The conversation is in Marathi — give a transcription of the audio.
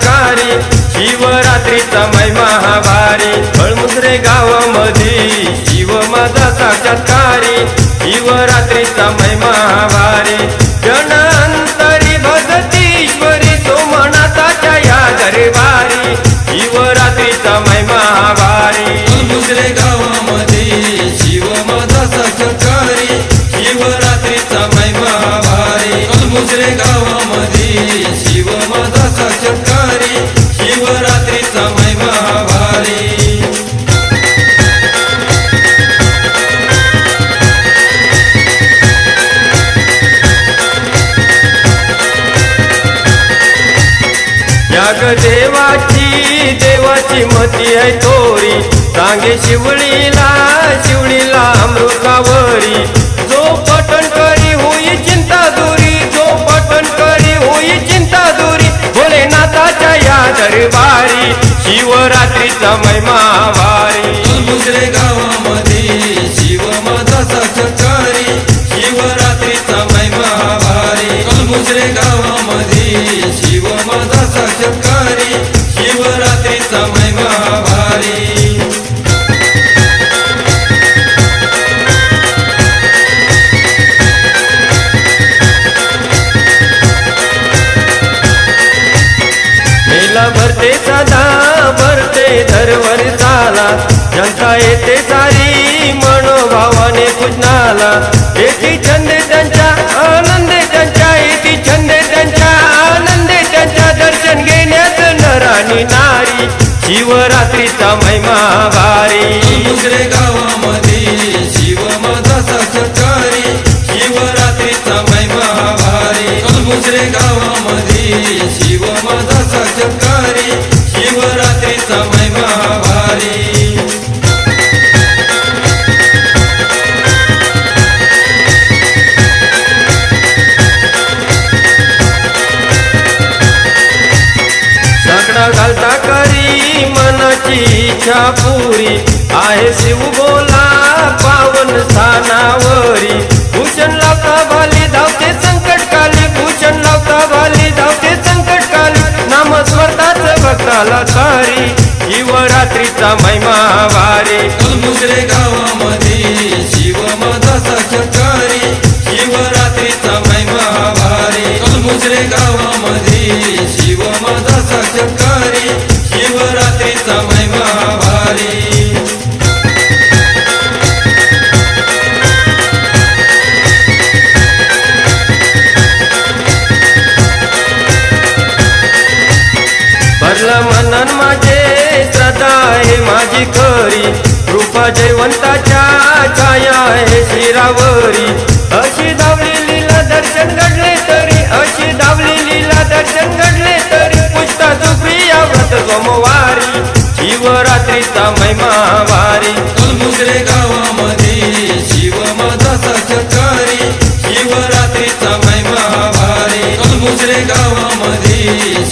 का ग देवाची देवाची मती आहे थोरी. सांगे शिवळीला शिवळीला अमृतावरी. जो पठण करी होई चिंता दुरी जो पठण करी होई चिंता दुरी. भोलेनाथाच्या या दरबारी शिवरात्रीचा महिमा वारी. मुजरे गावामध्ये मेला सदा भरते दरवर झाला जनता येते सारी मनोभावाने पूजनाला येती छंद त्यांच्या आनंद त्यांच्या येती छंद त्यांच्या आनंदे त्यांच्या दर्शन घेण्यात नराणी नारी. शिवरात्रीचा महिमा भारी. मुजरे गावामध्ये शिव माझा साक्षात्कारी शिवरात्रीचा महिमा भारी. दुसरे गावामध्ये शिव माझा इच्छा पुरी आहे शिव बोला पावन स्थानावरी. भूषण लावता भाली धावते संकट काली. भूषण लावता भाली धावते संकट काली. नाम स्वतःच भक्ताला सारी. शिवरात्रीचा महिमा वारी. मुजरे गावामध्ये शिव माझी खरी. कृपा जयवंताच्या छाया आहे शिरावरी. अशी धावली लीला दर्शन घडले तरी अशी धावली लीला दर्शन घडले तरी पुष्टा सुप्रिया व्रत सोमवारी शिवरात्रीचा महिमा वारी. मुजरे गावामध्ये शिव माझा साक्षात्कारी शिवरात्रीचा महिमा भारी मुजरे गावामध्ये